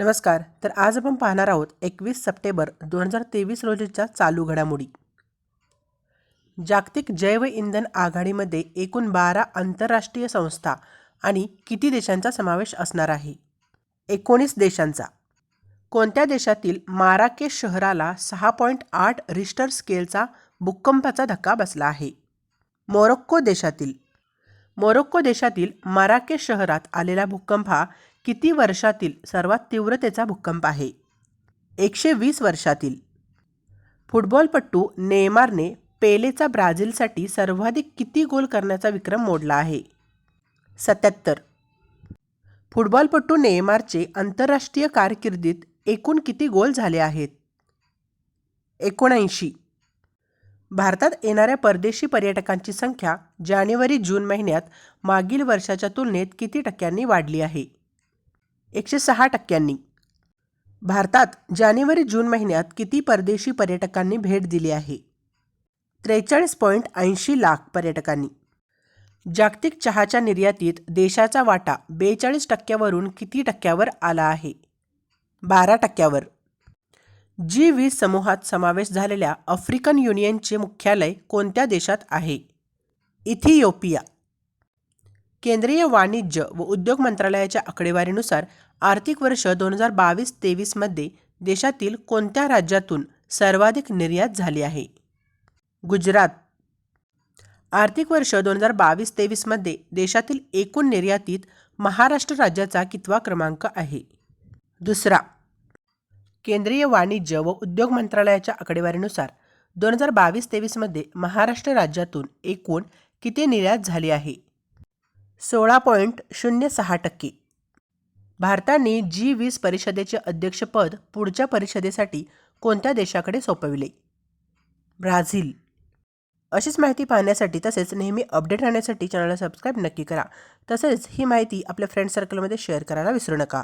नमस्कार तर आज आपण पाहणार आहोत एकवीस सप्टेंबर दोन हजार तेवीस रोजीच्या चालू घडामोडी. जागतिक जैव इंधन आघाडीमध्ये एकूण बारा आंतरराष्ट्रीय संस्था आणि किती देशांचा समावेश असणार आहे? एकोणीस देशांचा. कोणत्या देशातील माराकेश शहराला सहा पॉईंट आठ रिस्टर स्केलचा भूकंपाचा धक्का बसला आहे? मोरोक्को देशातील. मोरोक्को देशातील माराकेश शहरात आलेला भूकंप हा किती वर्षातील सर्वात तीव्रतेचा भूकंप आहे? एकशे वीस वर्षातील. फुटबॉलपटू नेमारने पेलेचा ब्राझीलसाठी सर्वाधिक किती गोल करण्याचा विक्रम मोडला आहे? सत्याहत्तर. फुटबॉलपटू नेमारचे आंतरराष्ट्रीय कारकिर्दीत एकूण किती गोल झाले आहेत? एकोणऐंशी. भारतात येणाऱ्या परदेशी पर्यटकांची संख्या जानेवारी जून महिन्यात मागील वर्षाच्या तुलनेत किती टक्क्यांनी वाढली आहे? एकशे सहा टक्क्यांनी. भारतात जानेवारी जून महिन्यात किती परदेशी पर्यटकांनी भेट दिली आहे? त्रेचाळीस पॉईंट ऐंशी लाख पर्यटकांनी. जागतिक चहाच्या निर्यातीत देशाचा वाटा बेचाळीस टक्क्यावरून किती टक्क्यावर आला आहे? बारा टक्क्यावर. जी वीस समूहात समावेश झालेल्या आफ्रिकन युनियनचे मुख्यालय कोणत्या देशात आहे? इथियोपिया केंद्रीय वाणिज्य व उद्योग मंत्रालयाच्या आकडेवारीनुसार आर्थिक वर्ष दोन हजार बावीस तेवीसमध्ये देशातील कोणत्या राज्यातून सर्वाधिक निर्यात झाली आहे? गुजरात. आर्थिक वर्ष दोन हजार बावीस तेवीसमध्ये देशातील एकूण निर्यातीत महाराष्ट्र राज्याचा कितवा क्रमांक आहे? दुसरा. केंद्रीय वाणिज्य व उद्योग मंत्रालयाच्या आकडेवारीनुसार दोन हजार बावीस तेवीसमध्ये महाराष्ट्र राज्यातून एकूण किती निर्यात झाली आहे? सोळा पॉईंट शून्य सहा टक्के. भारताने जी वीस परिषदेचे अध्यक्षपद पुढच्या परिषदेसाठी कोणत्या देशाकडे सोपविले? ब्राझील. अशीच माहिती पाहण्यासाठी तसेच नेहमी अपडेट राहण्यासाठी चॅनलला सबस्क्राईब नक्की करा. तसेच ही माहिती आपल्या फ्रेंड सर्कलमध्ये शेअर करायला विसरू नका.